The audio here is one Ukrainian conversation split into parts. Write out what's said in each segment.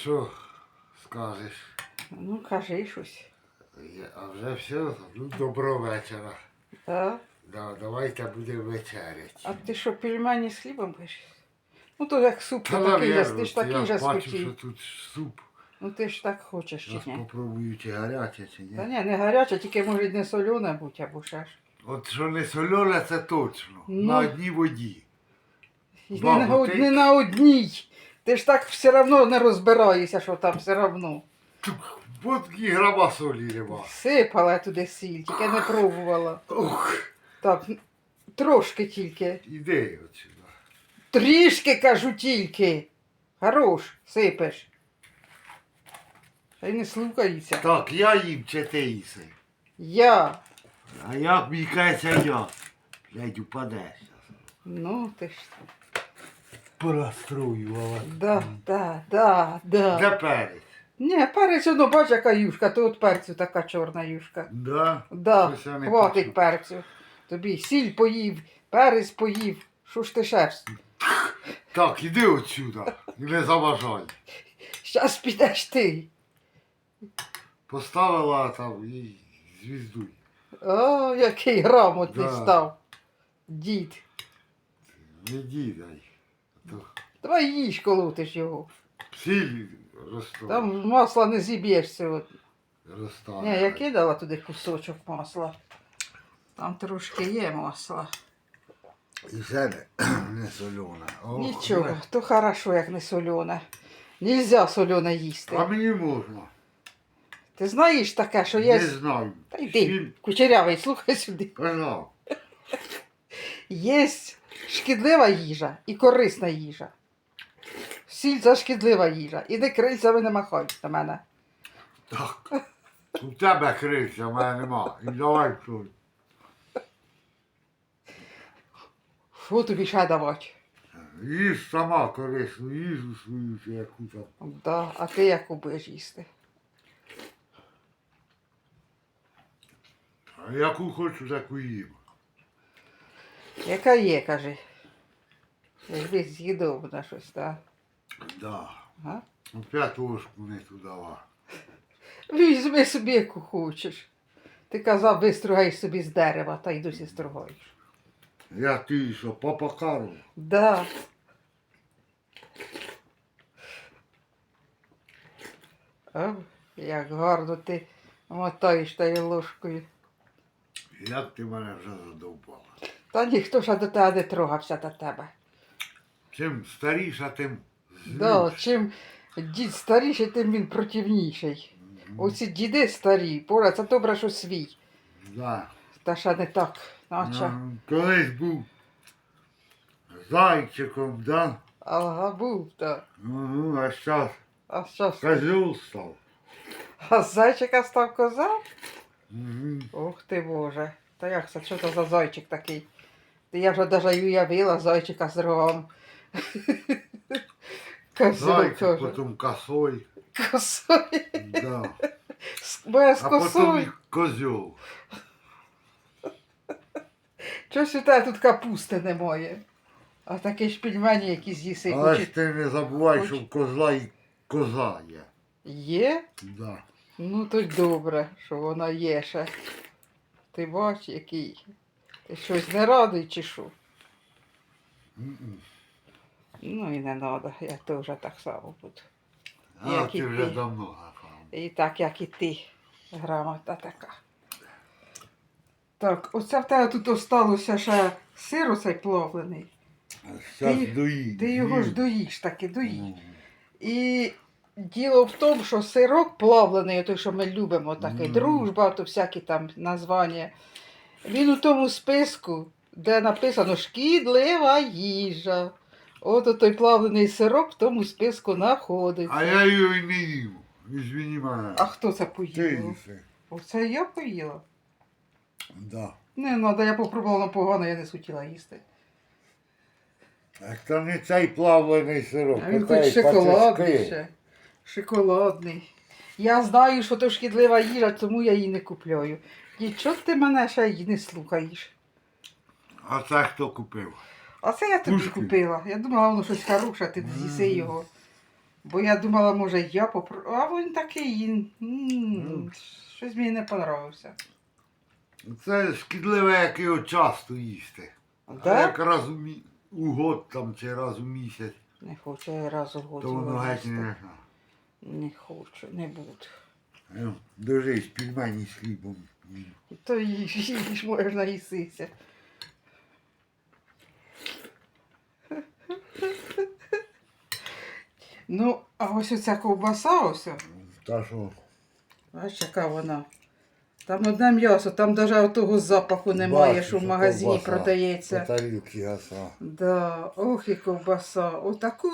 Що скажеш? Ну, кажи щось. Я- А вже все, ну доброго вечора. Да? Да, давайте будемо вечеряти. А ти що, пельмені з хлібом будеш? Ну то як суп, Та то такий же, ти ж такий я же бачу, схотів. що тут суп. Ну ти ж так хочеш чи Зараз ні? попробую, чи гаряче, чи ні. Та ні, не гаряче, тільки може не солене бути або ще ж. От що не солене, це точно. Ну. На одній воді. І не, на, од- ти- не на одній. Ти ж так все одно не розбираєшся, що там все одно. І грама солі нема. Сипала я туди сіль, тільки не пробувала. Ух, Так, трошки тільки. іди отсюди. Трішки кажу тільки. Хорош, сипеш. Та й не слухається. Так, я їм чи ти їси? Я. А як мені кажеться я? Блядь, упадеш. Ну, ти ж. Пораструю, Да, да, да, да. Де перець? Ні, перець, ну бач, яка юшка, то от перцю така чорна юшка. Да? Да, Щось я не хватить почув. перцю. Тобі сіль поїв, перець поїв. Що ж ти шеф? Так, іди отсюди і не заважай. Щас підеш ти. Поставила там і звіздуй. О, який грамотний Да. став. Дід. Не дідай. Давай їж, коли ти ж його. Сіль розтане. Там масла не зіб'єш сьогодні. розтане. Ні, я кидала туди кусочок масла. Там трошки є масла. І все не, не солене. Ох, Нічого, не. то хорошо, як не солене. Нельзя солене їсти. А мені можна. Ти знаєш таке, що Не знаю. Та йди, Сіль, кучерявий, слухай сюди. казав. Є шкідлива їжа і корисна їжа. Сіль це шкідлива їжа. Іди крильцями не махай на мене. Так. У тебе криця, в мене нема. І давай що. Що тобі ще давати? Їж сама корисну їжу свою, чи яку там. Да, а ти яку будеш їсти? А яку хочу, таку їм. Яка є, кажи. Якби з'їдобна щось, так? Да. Ага. Опять ложку не туди. ва. Візьми собі, яку хочеш. Ти казав, вистругаєш собі з дерева, та й досі стругаєш. Я ти що, папа Карл? Да. О, як гарно ти мотаєш тою ложкою. Як ти мене вже задовбала? Та ніхто ж до тебе не трогався до тебе. Чим старіша, тим Да, чим дід старіший, тим він противніший. Оці діди старі, Поля, це добре, що свій. Да. Та ще не так, наче. Ну, Колись був зайчиком, да? Ага, був так. Ну, а зараз А ж? козел став. А з зайчика став коза? Мгм. Ух ти боже. Та як це, що це за зайчик такий? Та Я вже навіть уявила зайчика з рогом. Козел Зайчик, теж. потім косой. Косой. Да. З- Моя з А косою. і козел. Чогось у тебе тут капусти немає. А такі ж пельмені якісь їси. Але ж ти не забувай, що в козла і коза є. Є? Да. Ну то й добре, що вона є ще. Ти бач, який. Ти щось не радий чи що? Мгм. Ну і не треба, я теж так само буду. А Як ти вже ти. давно гахав. І так, як і ти. Грамота така. Так, оце в тебе тут осталося ще сир оцей плавлений. Ти- доїдь. Ти його ж доїш таки, доїш. Мгм. І діло в тому, що сирок плавлений, той, що ми любимо, такий Мгм. дружба, то всякі там названня. Він у тому списку, де написано шкідлива їжа. От той плавлений сирок в тому списку знаходиться. А я його і не їв. Ізвіні мене. А хто це поїв? Оце я поїла. Да. Не треба, я попробувала погано, я не хотіла їсти. А це не цей плавлений сирок. А він хоч шоколадний ще. Шоколадний. Я знаю, що то шкідлива їжа, тому я її не купляю. І чого ти мене ще й не слухаєш? А це хто купив? А це я тобі Пушкін. купила. Я думала, воно щось хороше, ти з'їси його. Бо я думала, може, я попро... А він такий. м, Ну. Щось мені не понравився. Це шкідливе, як його часто їсти. А Да? як раз у, мі... у год там чи раз у місяць, Не хочу я раз у год. то воно геть не. Не хочу, не буду. Ну, Дожись, пельмені з хлібом. То їж, їж можна їсися. Ну, а ось оця ковбаса ось. Та що? Бачиш, яка вона. Там одне м'ясо, там навіть того запаху немає, Бачу, що в магазині ковбаса. продається. По тарілки гаса. Да, ох і ковбаса. Отаку,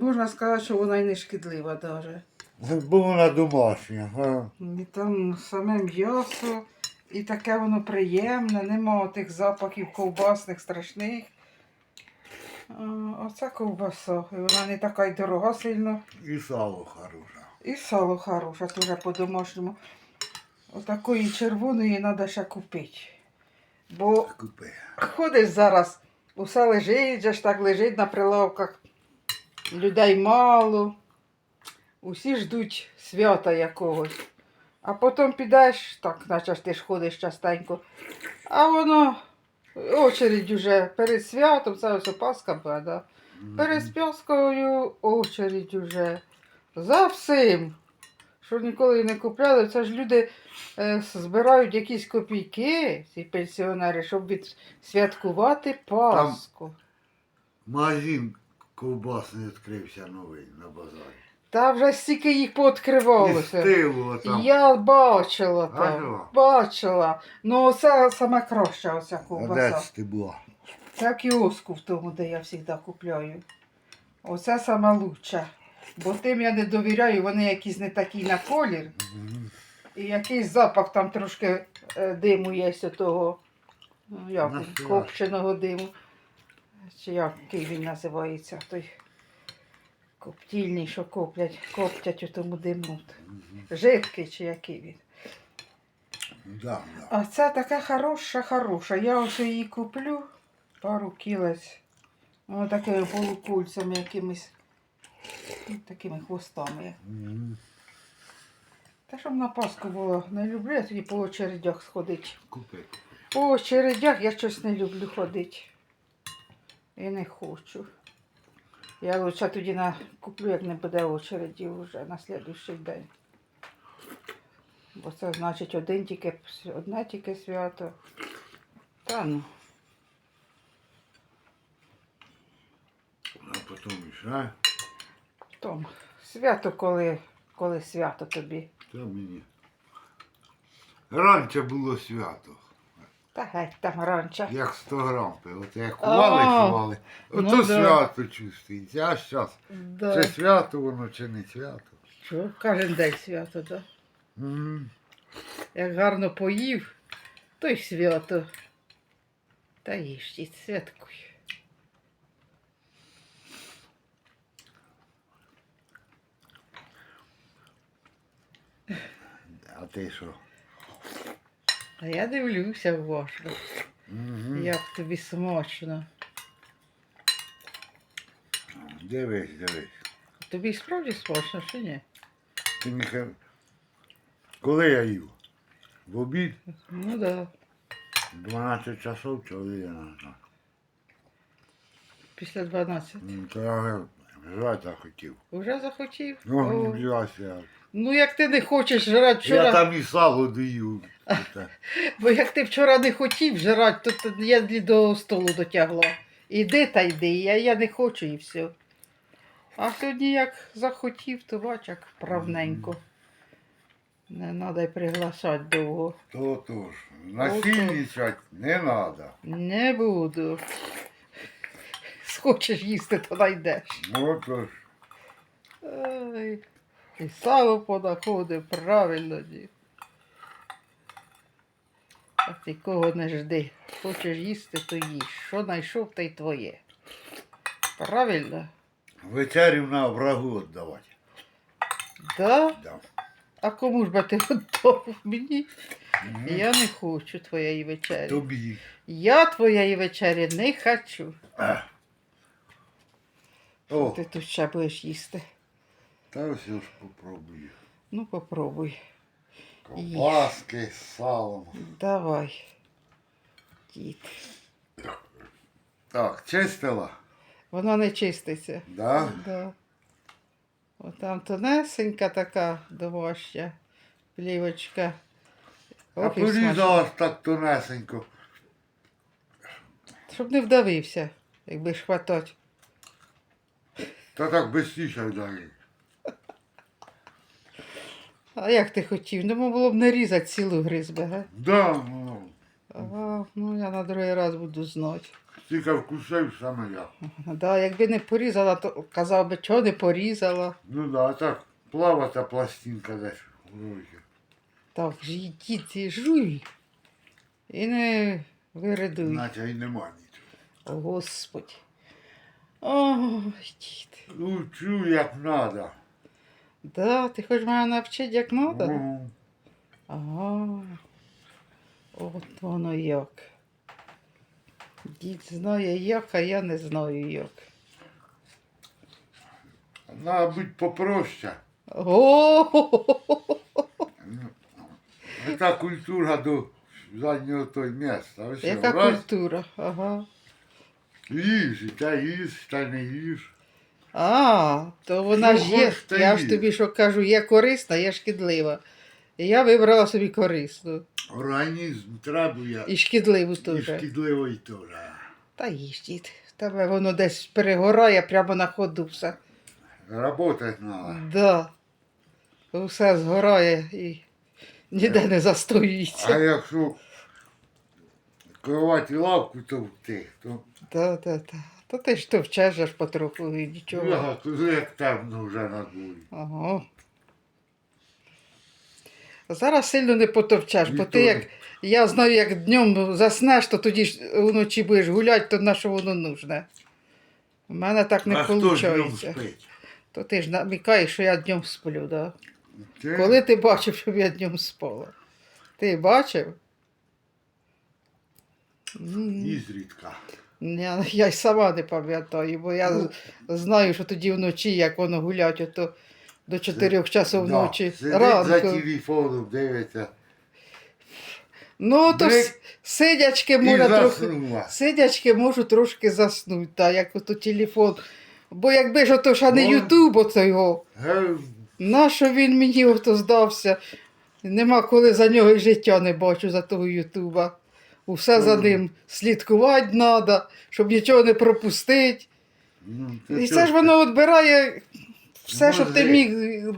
можна сказати, що вона і не шкідлива навіть. Бо вона домашня. А? І там саме м'ясо, і таке воно приємне, нема тих запахів ковбасних страшних. А, Оце ковбаса. І вона не така й дорога сильно. І сало хороше. І сало хороше, теж по-домашньому. Отакої червоної треба ще купити. Бо Купи. ходиш зараз, усе лежить, же ж так лежить на прилавках. Людей мало. Усі ждуть свята якогось. А потім підеш, так, наче ж ти ж ходиш частенько. А воно очередь уже перед святом, це ось Пасха була, да? Перед Пасхою очередь уже. За всім. Що ніколи не купляли, це ж люди е, збирають якісь копійки, ці пенсіонери, щоб відсвяткувати Пасху. Магазин ковбасний відкрився новий на базарі. Та вже стільки їх пооткривалося. там. Я бачила там. що? Бачила. Ну, це саме краща оця ковбаса. ти була? Це кіоску в тому, де я завжди купляю. Оце саме лучше. Бо тим я не довіряю, вони якісь не такі на колір. І якийсь запах там трошки е, диму є з того, ну, як, він, копченого диму. Чи який він називається, той коптільний, що коплять, коптять у тому диму. Жидкий чи який він. Да, да. А це така хороша, хороша. Я ось її куплю, пару кілець. Воно такими полукульцями якимись. ну, Такими хвостами. Мгм. Та щоб на Пасху було, не люблю я тоді по очередях сходити. Купи. По очередях я щось не люблю ходити. І не хочу. Я лучше тоді на... куплю, як не буде очереді вже на слідуючий день. Бо це значить один тільки, одне тільки свято. Та ну. А потім ще. Том, свято коли, коли свято тобі. Та мені. Раніше було свято. Та геть там раніше. Як 100 грам пив. От як А, ховали, ховали. Ото ну да. свято чувствується. А зараз, Да. це свято воно чи не свято. Що? Кожен день свято, так. Да? Мгм. Як гарно поїв, то й свято. Та їж святкуй. А ти що? А я дивлюся уважно, Мгм. як тобі смачно. Дивись, дивись. Тобі справді смачно чи ні? Ти кажи, коли я їв? В обід Ну да. 12 часов чи 11. Після 12. М, То я жрати захотів. Уже захотів? Ну, не взявся. Ну як ти не хочеш жрати вчора, Я там і сало. Оте. бо як ти вчора не хотів жрати, то я до столу дотягла. Іди та йди, я, я не хочу і все. А сьогодні як захотів, то бач, як правненько. Не треба й приглашати довго. То тож, насильничать не треба. Не буду. Схочеш їсти, то найдеш. Ну тож, Ой. І сало понаходив, правильно ні. А ти кого не жди. Хочеш їсти, то їж. Що знайшов, то й твоє. Правильно? вечерю на врагу віддавати. Да? Да. А кому ж би ти готов мені? Мгм. Я не хочу твоєї вечері. Тобі. Я твоєї вечері не хочу. А. О, Ти тут ще будеш їсти. Та я ж попробую. Ну, попробуй. Ковбаски з салом. Давай. Дід. Так, чистила? Воно не чиститься. Да? Да. От там тонесенька така домашня плівочка. А Ох, і смачно. так тонесенько. Щоб не вдавився, якби ж хватать. Та так безсіше далі. А як ти хотів? Ну, було б не різати цілу гризби, га? Да, ну, Ага, ну я на другий раз буду знати. тільки вкусив саме я. Да, якби не порізала, то казав би, чого не порізала. Ну да, а так плава та пластинка десь в руці. Так, ж йдіть і жуй. І не виридуй. Наче й нема нічого. О, Господи. Ой, дід. Ну, чую, як надо. Да, ти хочеш мене навчити, як надо? Ну, Ага. От воно як. Дід знає як, а я не знаю як. Треба бути попроще. О, Це культура до заднього той міста. Яка культура. Ага. їж, та їж, та не їж. А, то вона ж є. Я ж тобі що кажу, є корисна, є шкідлива. І я вибрала собі корисну. Організм требує І шкідливу і теж. шкідливої теж. Та їж, дід. Тебе воно десь перегорає прямо на ходу все. Работать треба. Да. Все згорає і ніде не застоїться. А якщо керувати лавку товкти, то Да, да, да. То ти ж то вчежеш потроху і нічого. я кажу, як темно вже на дворі. Ага. Зараз сильно не потовчеш, бо ти як. Я знаю, як днем заснеш, то тоді ж вночі будеш гуляти, то на що воно нужне. У мене так не а хто ж днем виходить. спить? То ти ж намікаєш, що я днем сплю, да? Ти? Коли ти бачив, щоб я днем спала? Ти бачив? М, Ізрідка. Я, я й сама не пам'ятаю, бо я Ну. знаю, що тоді вночі, як воно гулять, ото до 4 часов Да, ночі Сидить за телефоном, дивиться. Ну, то Брик. сидячки може трохи. Сидячки можу трошки заснути, так, як ото телефон. Бо якби ж ото ще не Ну. Ютуб, ото його. Нащо він мені ото здався? Нема коли за нього і життя не бачу за того Ютуба. Усе за ним слідкувати треба, щоб нічого не пропустити. ну, І це ж воно відбирає все, щоб ти міг,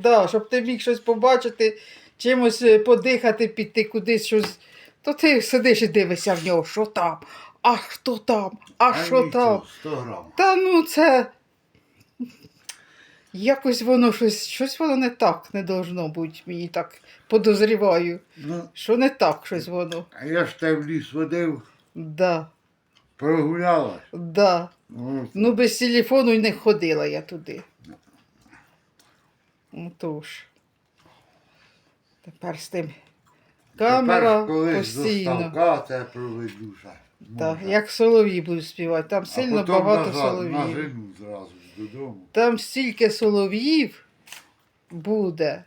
да, щоб ти міг щось побачити, чимось е, подихати, піти кудись щось. То ти сидиш і дивишся в нього, що там, а хто там, а, що там. 100 грам. Та ну це. Якось воно щось, щось воно не так не должно бути, мені так подозріваю, Ну, що не так щось воно. а я ж тебе в ліс водив, Да, прогулялась. да. Ну, Ну, без телефону й не ходила я туди. Ну тож. Тепер з тим. Камера Тепер колись постійно. ставка проведу ще. Так, Може. як солов'ї будуть співати. Там А сильно потім багато назад, На солов'їв. зиму зразу ж додому. Там стільки солов'їв буде.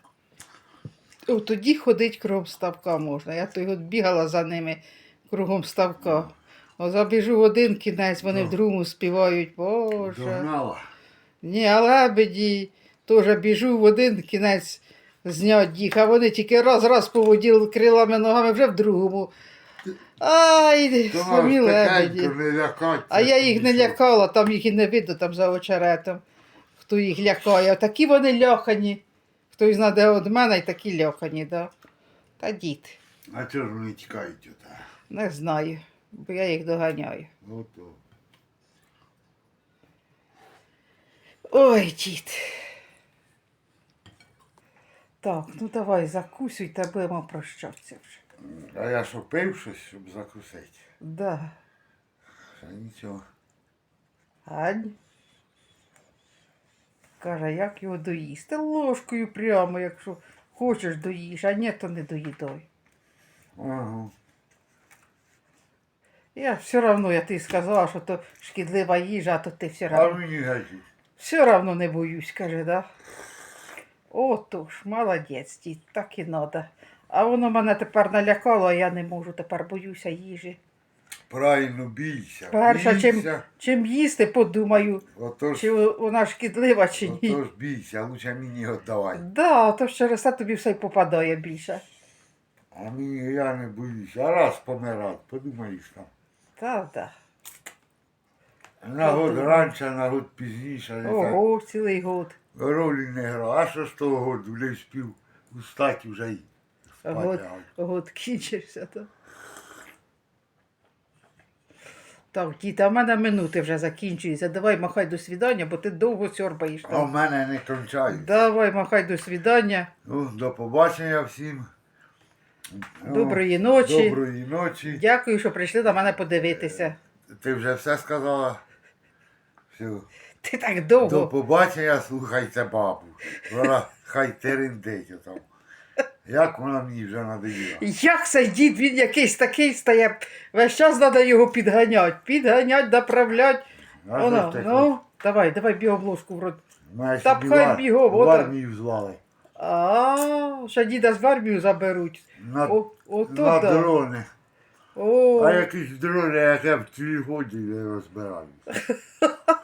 О, тоді ходить кругом ставка можна. Я то бігала за ними кругом ставка. О, забіжу в один кінець, вони в другому співають. Боже. Догнала. Ні, а лебеді теж біжу в один кінець знять їх, а вони тільки раз-раз поводіли крилами ногами вже в другому. Ай, самі лебеді. А я їх не лякала, там їх і не видно там за очеретом, хто їх лякає. Такі вони лякані. Хтось знаде від мене і такі лякані, да. Та дід, А чого ж вони тікають ота? не знаю, бо я їх доганяю. Ото. Ой, дід. Так, ну давай закусуй та будемо прощатися вже. А я що пив щось, щоб закусити? Да. Ще нічого. Ань. Каже, як його доїсти? Ложкою прямо, якщо хочеш доїж, а ні, то не доїдай. Ага. Я все одно, я ти сказала, що то шкідлива їжа, а то ти все А одно. мені геть. Все одно не боюсь, каже, да? Отож, молодець, дід, так і надо. А воно мене тепер налякало, а я не можу, тепер боюся їжі. Правильно бійся. Перша, чим, бійся. чим їсти, подумаю, Отож, чи вона шкідлива, чи ні. отож бійся, лучше мені віддавай. Да, то через це тобі все й попадає більше. А мені я не боюся. А раз помирати, подумаєш там. Та, да. На год раніше, на год пізніше. не так. Ого, цілий год. Ролі не грав. А що з того году не встиг устати вже й. Год, год кінчився, то. Так, діти, а в мене минути вже закінчуються. Давай махай до свідання, бо ти довго сьорбаєш А в мене не кончають. Давай махай до свідання. Ну, до побачення всім. Ну, Доброї ночі. Доброї ночі. Дякую, що прийшли до мене подивитися. Ти вже все сказала. Все. Ти так довго. До побачення, слухайте бабу. Вона хай терендить там. Як вона мені вже надоїла. Як цей дід, він якийсь такий стає. Весь час треба його підганяти. Підганять, Воно, таке? ну, давай, давай біоблоску в рот. Мене та сюди пхай в ар- бігом, В армію звали. А, ще діда з в армію заберуть. На, О, ото на да. дрони. О, А якісь дрони, як я в телефоні не розбираю.